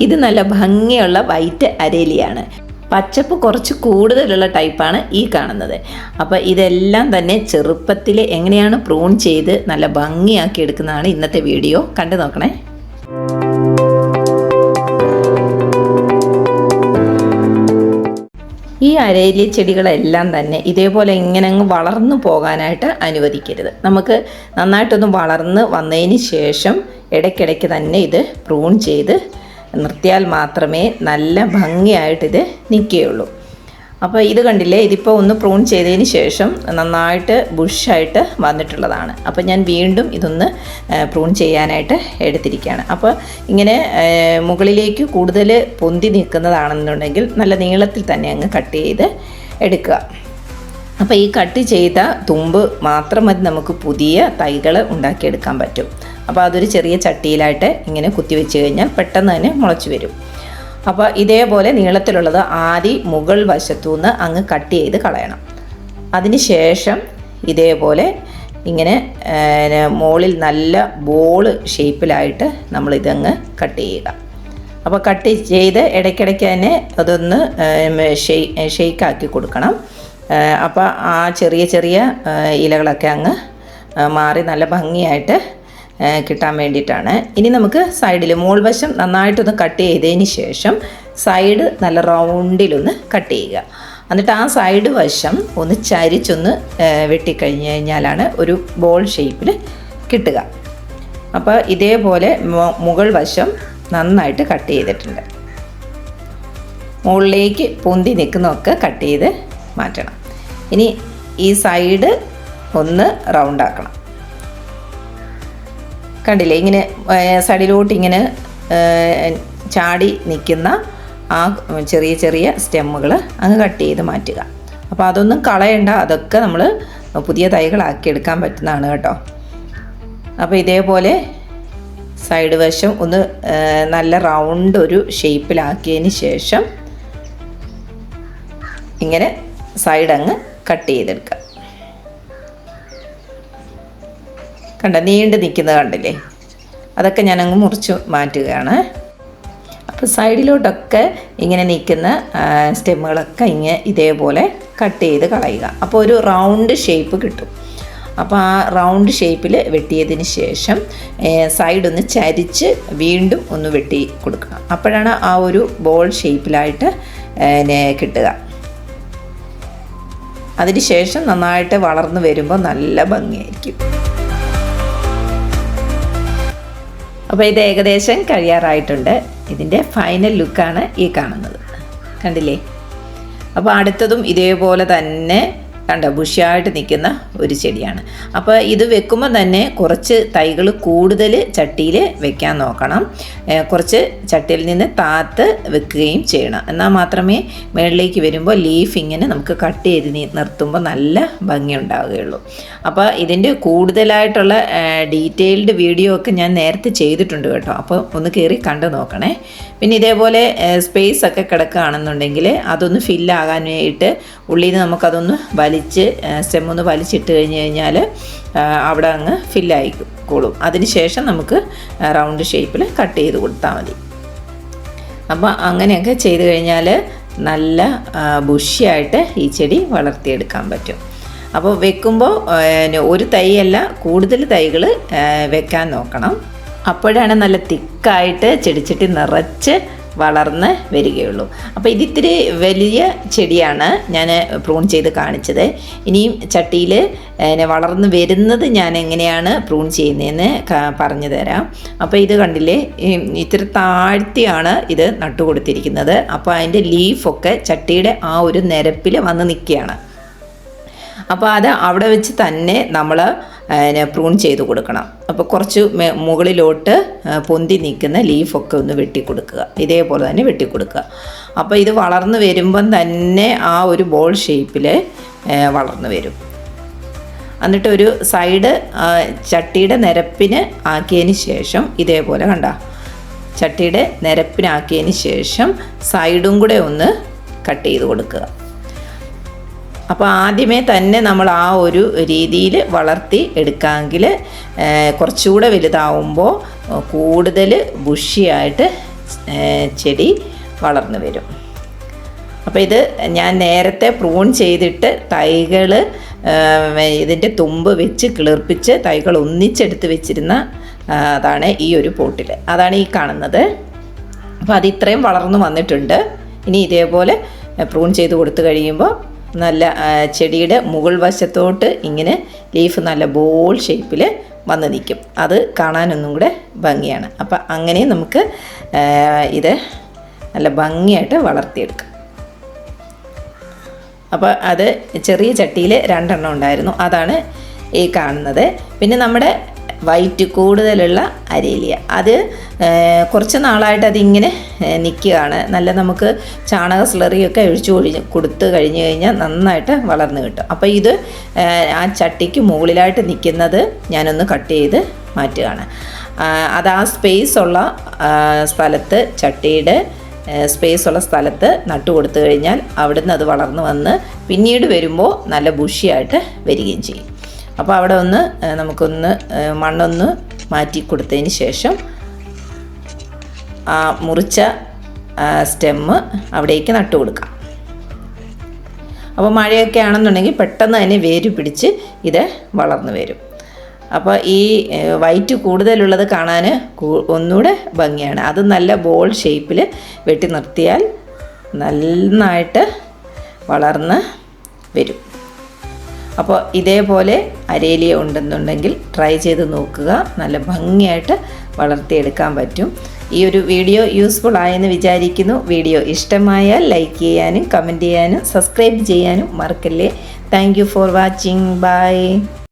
ഇത് നല്ല ഭംഗിയുള്ള വൈറ്റ് അരേലിയാണ്. പച്ചപ്പ് കുറച്ച് കൂടുതലുള്ള ടൈപ്പാണ് ഈ കാണുന്നത്. അപ്പോൾ ഇതെല്ലാം തന്നെ ചെറുപ്പത്തിൽ എങ്ങനെയാണ് പ്രൂൺ ചെയ്ത് നല്ല ഭംഗിയാക്കി എടുക്കുന്നതാണ് ഇന്നത്തെ വീഡിയോ. കണ്ടു നോക്കണേ. ഈ അരയിലെ ചെടികളെല്ലാം തന്നെ ഇതേപോലെ ഇങ്ങനെ അങ്ങ് വളർന്നു പോകാനായിട്ട് അനുവദിക്കരുത്. നമുക്ക് നന്നായിട്ടൊന്ന് വളർന്ന് വന്നതിന് ശേഷം ഇടയ്ക്കിടയ്ക്ക് തന്നെ ഇത് പ്രൂൺ ചെയ്ത് നിർത്തിയാൽ മാത്രമേ നല്ല ഭംഗിയായിട്ടിത് നിൽക്കുകയുള്ളൂ. അപ്പോൾ ഇത് കണ്ടില്ലേ ഇതിപ്പോൾ ഒന്ന് പ്രൂൺ ചെയ്തതിന് ശേഷം നന്നായിട്ട് ബുഷായിട്ട് വന്നിട്ടുള്ളതാണ്. അപ്പോൾ ഞാൻ വീണ്ടും ഇതൊന്ന് പ്രൂൺ ചെയ്യാനായിട്ട് എടുത്തിരിക്കുകയാണ്. അപ്പോൾ ഇങ്ങനെ മുകളിലേക്ക് കൂടുതൽ പൊന്തി നിൽക്കുന്നതാണെന്നുണ്ടെങ്കിൽ നല്ല നീളത്തിൽ തന്നെ അങ്ങ് കട്ട് ചെയ്ത് എടുക്കുക. അപ്പോൾ ഈ കട്ട് ചെയ്ത തുമ്പ് മാത്രം മതി നമുക്ക് പുതിയ തൈകൾ ഉണ്ടാക്കിയെടുക്കാൻ പറ്റും. അപ്പോൾ അതൊരു ചെറിയ ചട്ടിയിലായിട്ട് ഇങ്ങനെ കുത്തി വെച്ച് കഴിഞ്ഞാൽ പെട്ടെന്ന് തന്നെ മുളച്ച് വരും. അപ്പോൾ ഇതേപോലെ നീളത്തിലുള്ളത് ആദ്യം മുകൾ വശത്തു നിന്ന് അങ്ങ് കട്ട് ചെയ്ത് കളയണം. അതിന് ശേഷം ഇതേപോലെ ഇങ്ങനെ മുകളിൽ നല്ല ബോൾ ഷേപ്പിലായിട്ട് നമ്മൾ ഇതങ്ങ് കട്ട് ചെയ്യുക. അപ്പോൾ കട്ട് ചെയ്ത് ഇടയ്ക്കിടയ്ക്ക് തന്നെ അതൊന്ന് ഷെയ്ക്കാക്കി കൊടുക്കണം. അപ്പോൾ ആ ചെറിയ ചെറിയ ഇലകളൊക്കെ അങ്ങ് മാറി നല്ല ഭംഗിയായിട്ട് കിട്ടാൻ വേണ്ടിയിട്ടാണ്. ഇനി നമുക്ക് സൈഡിൽ മോൾ വശം നന്നായിട്ടൊന്ന് കട്ട് ചെയ്തതിന് ശേഷം സൈഡ് നല്ല റൗണ്ടിലൊന്ന് കട്ട് ചെയ്യുക. എന്നിട്ട് ആ സൈഡ് വശം ഒന്ന് ചരിച്ചൊന്ന് വെട്ടിക്കഴിഞ്ഞ് കഴിഞ്ഞാലാണ് ഒരു ബോൾ ഷേപ്പിൽ കിട്ടുക. അപ്പോൾ ഇതേപോലെ മുകൾ വശം നന്നായിട്ട് കട്ട് ചെയ്തിട്ടുണ്ട്. മുകളിലേക്ക് പൊന്തി നിൽക്കുന്നതൊക്കെ കട്ട് ചെയ്ത് മാറ്റണം. ഇനി ഈ സൈഡ് ഒന്ന് റൗണ്ടാക്കണം കണ്ടില്ലേ? ഇങ്ങനെ സൈഡിലോട്ട് ഇങ്ങനെ ചാടി നിൽക്കുന്ന ആ ചെറിയ ചെറിയ സ്റ്റെമ്മുകൾ അങ്ങ് കട്ട് ചെയ്ത് മാറ്റുക. അപ്പോൾ അതൊന്നും കളയണ്ട. അതൊക്കെ നമ്മൾ പുതിയ തൈകളാക്കി എടുക്കാൻ പറ്റുന്നതാണ് കേട്ടോ. അപ്പോൾ ഇതേപോലെ സൈഡ് വശം ഒന്ന് നല്ല റൗണ്ട് ഒരു ഷേപ്പിലാക്കിയതിന് ശേഷം ഇങ്ങനെ സൈഡ് അങ്ങ് കട്ട് ചെയ്തെടുക്കുക. കണ്ട നീണ്ട് നിൽക്കുന്നത് കണ്ടില്ലേ? അതൊക്കെ ഞാനങ്ങ് മുറിച്ച് മാറ്റുകയാണ്. അപ്പോൾ സൈഡിലോട്ടൊക്കെ ഇങ്ങനെ നിൽക്കുന്ന സ്റ്റെമ്മുകളൊക്കെ ഇങ്ങനെ ഇതേപോലെ കട്ട് ചെയ്ത് കളയുക. അപ്പോൾ ഒരു റൗണ്ട് ഷേപ്പ് കിട്ടും. അപ്പോൾ ആ റൗണ്ട് ഷേപ്പിൽ വെട്ടിയതിന് ശേഷം സൈഡ് ഒന്ന് ചരിച്ച് വീണ്ടും ഒന്ന് വെട്ടി കൊടുക്കുക അപ്പോഴാണ് ആ ഒരു ബോൾ ഷേപ്പിലായിട്ട് കിട്ടുക. അതിന് ശേഷം നന്നായിട്ട് വളർന്നു വരുമ്പോൾ നല്ല ഭംഗിയായിരിക്കും. അപ്പോൾ ഇത് ഏകദേശം കഴിയാറായിട്ടുണ്ട്. ഇതിന്റെ ഫൈനൽ ലുക്കാണ് ഈ കാണുന്നത്. കണ്ടില്ലേ? അപ്പോൾ അടുത്തതും ഇതേപോലെ തന്നെ കണ്ട ബുഷിയായിട്ട് നിൽക്കുന്ന ഒരു ചെടിയാണ്. അപ്പോൾ ഇത് വെക്കുമ്പോൾ തന്നെ കുറച്ച് തൈകൾ കൂടുതൽ ചട്ടിയിൽ വെക്കാൻ നോക്കണം. കുറച്ച് ചട്ടിയിൽ നിന്ന് താത്ത് വെക്കുകയും ചെയ്യണം. എന്നാൽ മാത്രമേ മുകളിലേക്ക് വരുമ്പോൾ ലീഫ് ഇങ്ങനെ നമുക്ക് കട്ട് ചെയ്ത് നിർത്തുമ്പോൾ നല്ല ഭംഗി ഉണ്ടാവുകയുള്ളൂ അപ്പോൾ ഇതിന്റെ കൂടുതലായിട്ടുള്ള ഡീറ്റെയിൽഡ് വീഡിയോ ഒക്കെ ഞാൻ നേരത്തെ ചെയ്തിട്ടുണ്ട് കേട്ടോ. അപ്പോൾ ഒന്ന് കയറി കണ്ടു നോക്കണേ. പിന്നെ ഇതേപോലെ സ്പേസ് ഒക്കെ കിടക്കുകയാണെന്നുണ്ടെങ്കിൽ അതൊന്ന് ഫില്ലാകാനായിട്ട് ഉള്ളിൽ നിന്ന് നമുക്കതൊന്ന് വലിച്ച് സ്റ്റെം ഒന്ന് വലിച്ചിട്ട് കഴിഞ്ഞ് കഴിഞ്ഞാൽ അവിടെ അങ്ങ് ഫില്ലായിക്കോളും. അതിന് ശേഷം നമുക്ക് റൗണ്ട് ഷേപ്പിൽ കട്ട് ചെയ്ത് കൊടുത്താൽ മതി. അപ്പോൾ അങ്ങനെയൊക്കെ ചെയ്ത് കഴിഞ്ഞാൽ നല്ല ബുഷിയായിട്ട് ഈ ചെടി വളർത്തിയെടുക്കാൻ പറ്റും. അപ്പോൾ വെക്കുമ്പോൾ ഒരു തൈയല്ല കൂടുതൽ തൈകൾ വെക്കാൻ നോക്കണം. അപ്പോഴാണ് നല്ല തിക്കായിട്ട് ചെടിച്ചട്ടി നിറച്ച് വളർന്ന് വരികയുള്ളൂ. അപ്പോൾ ഇതിത്തിരി വലിയ ചെടിയാണ് ഞാൻ പ്രൂൺ ചെയ്ത് കാണിച്ചത്. ഇനിയും ചട്ടിയിൽ വളർന്ന് വരുന്നത് ഞാൻ എങ്ങനെയാണ് പ്രൂൺ ചെയ്യുന്നതെന്ന് പറഞ്ഞു തരാം. അപ്പോൾ ഇത് കണ്ടില്ലേ ഇത്തിരി താഴ്ത്തിയാണ് ഇത് നട്ടുകൊടുത്തിരിക്കുന്നത്. അപ്പോൾ അതിന്റെ ലീഫൊക്കെ ചട്ടിയുടെ ആ ഒരു നിരപ്പിൽ വന്ന് നിൽക്കുകയാണ്. അപ്പോൾ അത് അവിടെ വെച്ച് തന്നെ നമ്മൾ പ്രൂൺ ചെയ്ത് കൊടുക്കണം. അപ്പോൾ കുറച്ച് മുകളിലോട്ട് പൊന്തി നിൽക്കുന്ന ലീഫൊക്കെ ഒന്ന് വെട്ടി കൊടുക്കുക ഇതേപോലെ തന്നെ വെട്ടി കൊടുക്കുക അപ്പോൾ ഇത് വളർന്നു വരുമ്പം തന്നെ ആ ഒരു ബോൾ ഷേപ്പിൽ വളർന്നു വരും. എന്നിട്ട് ഒരു സൈഡ് ചട്ടിയുടെ നിരപ്പിന് ആക്കിയതിന് ശേഷം ഇതേപോലെ കണ്ട ചട്ടിയുടെ നിരപ്പിനാക്കിയതിന് ശേഷം സൈഡും കൂടെ ഒന്ന് കട്ട് ചെയ്ത് കൊടുക്കുക. അപ്പോൾ ആദ്യമേ തന്നെ നമ്മൾ ആ ഒരു രീതിയിൽ വളർത്തി എടുക്കാമെങ്കിൽ കുറച്ചുകൂടെ വലുതാവുമ്പോൾ കൂടുതൽ ബുഷിയായിട്ട് ചെടി വളർന്നു വരും. അപ്പോൾ ഇത് ഞാൻ നേരത്തെ പ്രൂൺ ചെയ്തിട്ട് തൈകൾ ഇതിന്റെ തുമ്പ് വെച്ച് കിളിർപ്പിച്ച് തൈകൾ ഒന്നിച്ചെടുത്ത് വെച്ചിരുന്ന അതാണ് ഈ ഒരു പോട്ടിൽ അതാണ് ഈ കാണുന്നത്. അപ്പോൾ അത് ഇത്രയും വളർന്നു വന്നിട്ടുണ്ട്. ഇനി ഇതേപോലെ പ്രൂൺ ചെയ്ത് കൊടുത്തു കഴിയുമ്പോൾ നല്ല ചെടിയുടെ മുകൾ വശത്തോട്ട് ഇങ്ങനെ ലീഫ് നല്ല ബോൾ ഷേപ്പിൽ വന്ന് നിൽക്കും. അത് കാണാനൊന്നും കൂടെ ഭംഗിയാണ്. അപ്പം അങ്ങനെ നമുക്ക് ഇത് നല്ല ഭംഗിയായിട്ട് വളർത്തിയെടുക്കാം. അപ്പോൾ അത് ചെറിയ ചട്ടിയിൽ രണ്ടെണ്ണം ഉണ്ടായിരുന്നു. അതാണ് ഈ കാണുന്നത്. പിന്നെ നമ്മുടെ വൈറ്റ് കൂടുതലുള്ള അരേലിയ. അത് കുറച്ച് നാളായിട്ട് അതിങ്ങനെ നിൽക്കുകയാണ്. നല്ല നമുക്ക് ചാണക സ്ലറിയൊക്കെ ഒഴിച്ചു കൊഴിഞ്ഞ് കൊടുത്തു കഴിഞ്ഞ് കഴിഞ്ഞാൽ നന്നായിട്ട് വളർന്നു കിട്ടും. അപ്പോൾ ഇത് ആ ചട്ടിക്ക് മുകളിലായിട്ട് നിൽക്കുന്നത് ഞാനൊന്ന് കട്ട് ചെയ്ത് മാറ്റുകയാണ്. അത് ആ സ്പേസ് ഉള്ള സ്ഥലത്ത് ചട്ടിയുടെ സ്പേസ് ഉള്ള സ്ഥലത്ത് നട്ടു കൊടുത്തു കഴിഞ്ഞാൽ അവിടുന്ന് അത് വളർന്നു വന്ന് പിന്നീട് വരുമ്പോൾ നല്ല ബുഷിയായിട്ട് വരികയും ചെയ്യും. അപ്പോൾ അവിടെ ഒന്ന് നമുക്കൊന്ന് മണ്ണൊന്ന് മാറ്റി കൊടുത്തതിന് ശേഷം ആ മുറിച്ച സ്റ്റെമ്മ് അവിടേക്ക് നട്ടു കൊടുക്കാം. അപ്പോൾ മഴയൊക്കെ ആണെന്നുണ്ടെങ്കിൽ പെട്ടെന്ന് അതിനെ വേര് പിടിച്ച് ഇത് വളർന്നു വരും. അപ്പോൾ ഈ വൈറ്റ് കൂടുതലുള്ളത് കാണാൻ ഒന്നുകൂടെ ഭംഗിയാണ്. അത് നല്ല ബോൾ ഷേപ്പിൽ വെട്ടി നിർത്തിയാൽ നന്നായിട്ട് വളർന്ന് വരും. അപ്പോൾ ഇതേപോലെ അരേലിയ ഉണ്ടെന്നുണ്ടെങ്കിൽ ട്രൈ ചെയ്ത് നോക്കുക. നല്ല ഭംഗിയായിട്ട് വളർത്തിയെടുക്കാൻ പറ്റും. ഈ ഒരു വീഡിയോ യൂസ്ഫുൾ ആയെന്ന് വിചാരിക്കുന്നു. വീഡിയോ ഇഷ്ടമായാൽ ലൈക്ക് ചെയ്യാനും കമന്റ് ചെയ്യാനും സബ്സ്ക്രൈബ് ചെയ്യാനും മറക്കല്ലേ. Thank for watching bye